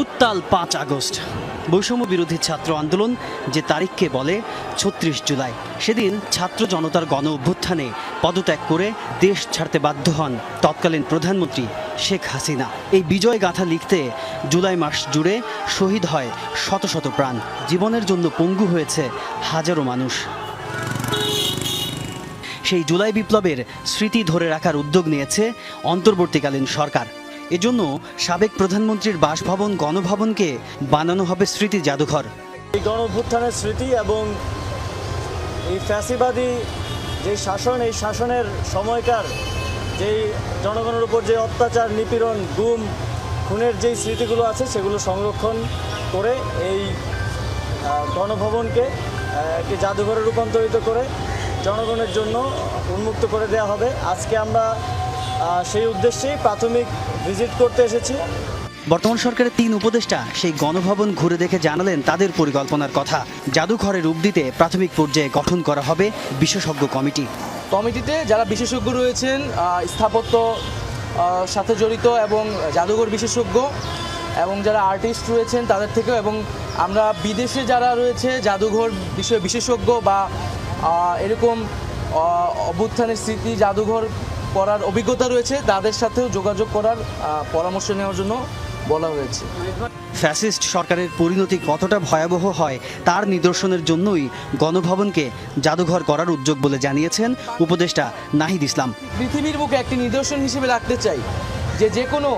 উত্তাল পাঁচ আগস্ট। বৈষম্য বিরোধী ছাত্র আন্দোলন যে তারিখকে বলে ছত্রিশ জুলাই। সেদিন ছাত্র জনতার গণ অভ্যুত্থানে পদত্যাগ করে দেশ ছাড়তে বাধ্য হন তৎকালীন প্রধানমন্ত্রী শেখ হাসিনা। এই বিজয় গাথা লিখতে জুলাই মাস জুড়ে শহীদ হয় শত শত প্রাণ। জীবনের জন্য পঙ্গু হয়েছে হাজারো মানুষ। সেই জুলাই বিপ্লবের স্মৃতি ধরে রাখার উদ্যোগ নিয়েছে অন্তর্বর্তীকালীন সরকার। এজন্য সাবেক প্রধানমন্ত্রীর বাসভবন, গণভবনকে বানানো হবে স্মৃতি জাদুঘর। এই গণ স্মৃতি এবং এই ফ্যাসিবাদী যে শাসন, এই শাসনের সময়কার যেই জনগণের উপর যে অত্যাচার, নিপীড়ন, গুম, খুনের যেই স্মৃতিগুলো আছে, সেগুলো সংরক্ষণ করে এই গণভবনকে একটি জাদুঘরে রূপান্তরিত করে জনগণের জন্য উন্মুক্ত করে দেওয়া হবে। আজকে আমরা সেই উদ্দেশ্যেই প্রাথমিক ভিজিট করতে এসেছি। বর্তমান সরকারের তিন উপদেষ্টা সেই গণভবন ঘুরে দেখে জানালেন তাদের পরিকল্পনার কথা। জাদুঘরে রূপ দিতে প্রাথমিক পর্যায়ে গঠন করা হবে বিশেষজ্ঞ কমিটি। কমিটিতে যারা বিশেষজ্ঞ রয়েছেন স্থাপত্য সাথে জড়িত এবং জাদুঘর বিশেষজ্ঞ এবং যারা আর্টিস্ট রয়েছেন তাদের থেকেও এবং আমরা বিদেশে যারা রয়েছে জাদুঘর বিষয়ে বিশেষজ্ঞ বা এরকম অভ্যুত্থানের স্মৃতি জাদুঘর করার অভিজ্ঞতা রয়েছে তাদের সাথেও যোগাযোগ করার পরামর্শ নেওয়ার জন্য বলা হয়েছে। ফ্যাসিস্ট সরকারের পরিণতি কতটা ভয়াবহ হয় তার নিদর্শনের জন্যই গণভবনকে জাদুঘর করার উদ্যোগ বলে জানিয়েছেন উপদেষ্টা নাহিদ ইসলাম। পৃথিবীর বুকে একটি নিদর্শন হিসেবে রাখতে চাই যে যে কোনো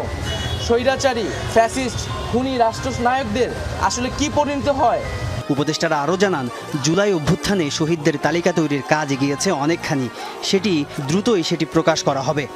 স্বৈরাচারী ফ্যাসিস্ট খুনি রাষ্ট্রনায়কদের আসলে কি পরিণত হয় উপদেষ্টারা আরও জানান, জুলাই অভ্যুত্থানে শহীদদের তালিকা তৈরির কাজ এগিয়েছে অনেকখানি। সেটি দ্রুতই সেটি প্রকাশ করা হবে।